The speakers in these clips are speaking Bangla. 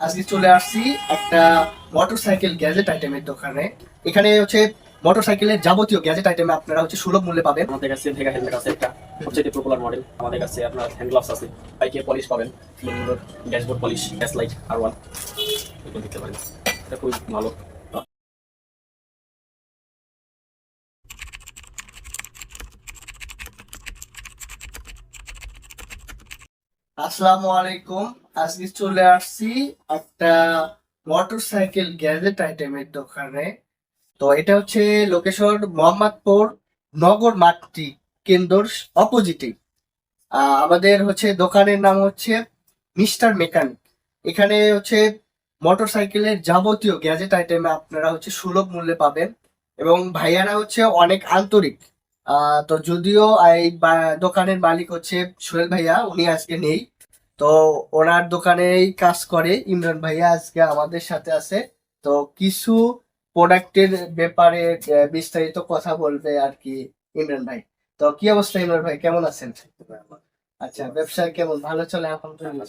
আজকে চলে আসছি একটা মোটরসাইকেল গ্যাজেট আইটেমের দোকানে। এখানে হচ্ছে মোটরসাইকেলের যাবতীয় গ্যাজেট আইটেম আপনারা হচ্ছে সুলভ মূল্যে পাবেন। আমাদের কাছে ভেগা হেলমেট আছে একটা, সবচেয়ে পপুলার মডেল আমাদের কাছে আপনার হ্যান্ড গ্লাভস আছে। বাইকের পলিশ পাবেন। Dashboard polish gas light R one দেখতে পারেন। এটা খুবই ভালো। আসসালামু আলাইকুম আজকে চলে আসছি একটা মোটরসাইকেল গ্যাজেট আইটেমের দোকানে। তো এটা হচ্ছে লোকেশন মোহাম্মদপুর নগর মাঠটি কেন্দ্র অপোজিটে। আমাদের হচ্ছে দোকানের নাম হচ্ছে মিস্টার মেকানিক। এখানে হচ্ছে মোটরসাইকেলের যাবতীয় গ্যাজেট আইটেম আপনারা হচ্ছে সুলভ মূল্যে পাবেন এবং ভাইয়ারা হচ্ছে অনেক আন্তরিক। তো যদিও এই দোকানের মালিক হচ্ছে সোহেল ভাইয়া, উনি আজকে নেই। তো ওনার দোকানেই কাজ করে ইমরান ভাইয়া, আজকে আমাদের সাথে আছে। তো কিছু প্রোডাক্টের ব্যাপারে বিস্তারিত কথা বলবে আর কি ইমরান ভাই। তো কি অবস্থা ইমরান ভাই? কেমন আছেন? আচ্ছা ব্যবসা কেমন? ভালো চলে আলহামদুলিল্লাহ।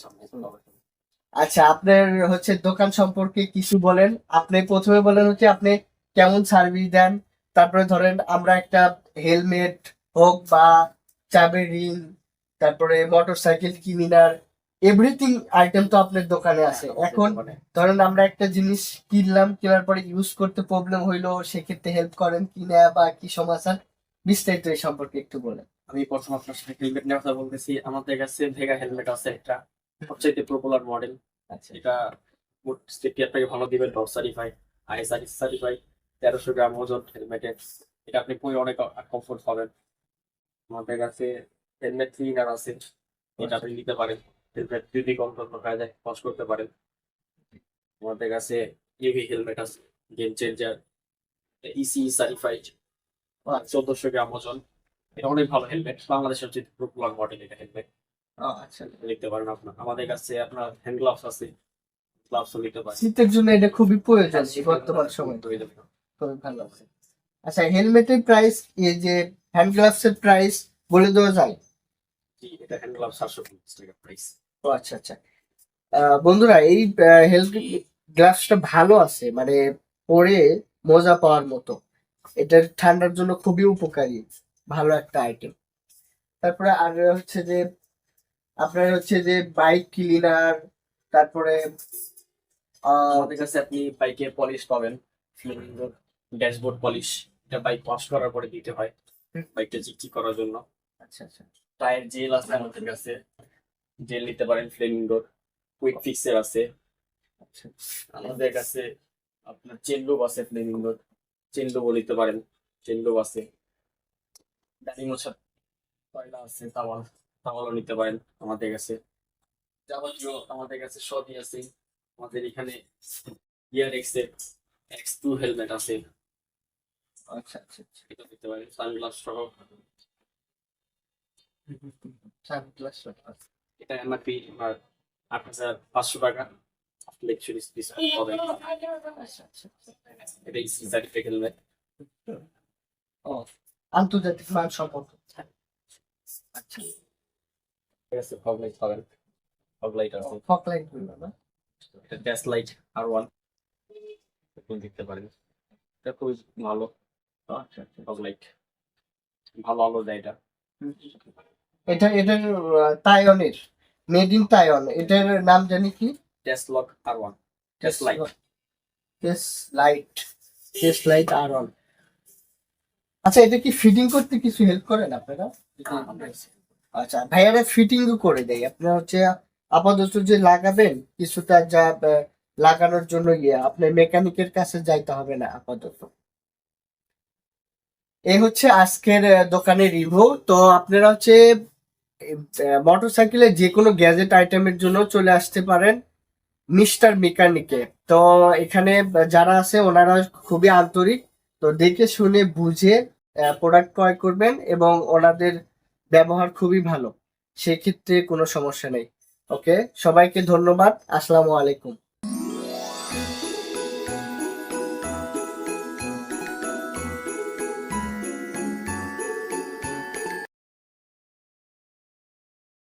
আচ্ছা আপনার হচ্ছে দোকান সম্পর্কে কিছু বলেন। আপনি প্রথমে বলেন হচ্ছে আপনি কেমন সার্ভিস দেন। তারপরে ধরেন আমরা একটা হেলমেট হোক বা চাবের রিং তারপরে মোটরসাইকেল ক্লিনার এভরিথিং আইটেম তো আপনার দোকানে আছে। এখন ধরেন আমরা একটা জিনিস কিনলাম কেনার পরে ইউজ করতে প্রবলেম হইল সেক্ষেত্রে হেল্প করেন কিনা বা কি সমাধান বিস্তারিত এই সম্পর্কে একটু বলেন। আমি প্রথম আপনার সাথে হেলমেট নেওয়ার কথা বলতেছি। আমাদের কাছে ভেগা হেলমেট আছে একটা সবচেয়ে পপুলার মডেল আচ্ছা। এটা সেফটি আপনাকে ভালো দিবে ডট সার্টিফাই আইএসআই সার্টিফাই তেরোশো গ্রাম ওজন হেলমেটের। এটা আপনি পরে অনেক কমফোর্ট পাবেন। আমাদের কাছে হেলমেট ক্লিনার আছে এটা আপনি নিতে পারেন। হেলমেট যদি কম হয়ে যায় ওয়াশ করতে পারেন। আমাদের কাছে ইউভি হেলমেট আছে গেম চেঞ্জার ইসি সার্টিফাইড চোদ্দশো গ্রাম ওজন। এটা অনেক ভালো হেলমেট বাংলাদেশের হচ্ছে পপুলার মডেল এটা হেলমেট আচ্ছা। নিতে পারেন আপনার। আমাদের কাছে আপনার হ্যান্ড গ্লাভস আছে গ্লাভসও নিতে পারেন। শীতের জন্য এটা খুবই প্রয়োজন বর্তমান সময়। হয়ে খুবই ভালো। আছে আচ্ছা হেলমেটের প্রাইস এই যে হ্যান্ড গ্লাভস এর প্রাইস বলে দেওয়া যায়? এটা হ্যান্ড গ্লাভস সাতশো পঞ্চাশ টাকা প্রাইস ও আচ্ছা আচ্ছা। বন্ধুরা এই হেলথ গ্লাভসটা ভালো আছে মানে পরে মজা পাওয়ার মতো। এটার ঠান্ডার জন্য খুবই উপকারী ভালো একটা আইটেম তারপরে আর হচ্ছে যে আপনার হচ্ছে যে বাইক ক্লিনার তারপরে আমাদের কাছে আপনি বাইকের পলিশ পাবেন। ড্যাশবোর্ড পলিশ এটা বাইক ওয়াশ করার পরে দিতে হয়। বাইকটা চিকচিক করার জন্য। আচ্ছা আচ্ছা। টায়ার জেল আছে আমাদের কাছে জেল নিতে পারেন ফ্লেমিঙ্গোর কুইক ফিক্সের আছে। আচ্ছা। আমাদের কাছে আপনার চেন লুব আছে ফ্লেমিঙ্গোর চেন লুবও নিতে পারেন চেন লুব আছে। দাড়ি মোছা কয়লা আছে তাওয়াল তাওয়ালও নিতে পারেন আমাদের কাছে। যাবতীয় আমাদের কাছে সবই আছে। আমাদের এখানে ইয়ার এক্স এক্স টু হেলমেট আছে। আচ্ছা আচ্ছা আচ্ছা। এটা নিতে পারেন সানগ্লাস সহ। সানগ্লাস এটা এমআরপি আমার আট হাজার পাঁচশো টাকা। লেকচুরিস পিস হবে আচ্ছা আচ্ছা এটা ইসি সার্টিফিকেট হেলমেট ও আন্তর্জাতিক মান সম্পর্ক। আচ্ছা। ঠিক আছে পাবেন। না? এটা ড্যাশ লাইট আর ওয়ান দেখতে পারেন। এটা খুবই ভালো। আচ্ছা আচ্ছা ফগ লাইট ভালো আলো দেয় এটা। এটা এটার তাইওয়ানের মেড ইন তাইওয়ান এটার নাম জানি কি? আর ওয়ান লাইট লাইট আর আচ্ছা এটা কি ফিটিং করতে কিছু হেল্প করেন আপনারা? আচ্ছা ভাইয়ারা ফিটিং করে দেয়। আপনারা হচ্ছে আপাতত যে লাগাবেন কিছুটা যা লাগানোর জন্য ইয়ে আপনার মেকানিকের কাছে যাইতে হবে না আপাতত। এই হচ্ছে আজকের দোকানের রিভিউ তো আপনারা হচ্ছে মোটরসাইকেলের যে কোনো গ্যাজেট আইটেমের জন্য চলে আসতে পারেন মিস্টার মেকানিকে। তো এখানে যারা আছে ওনারা খুবই আন্তরিক। তো দেখে শুনে বুঝে প্রোডাক্ট ক্রয় করবেন এবং ওনাদের ব্যবহার খুবই ভালো। সেক্ষেত্রে কোনো সমস্যা নেই। ওকে সবাইকে ধন্যবাদ। আসসালামু আলাইকুম।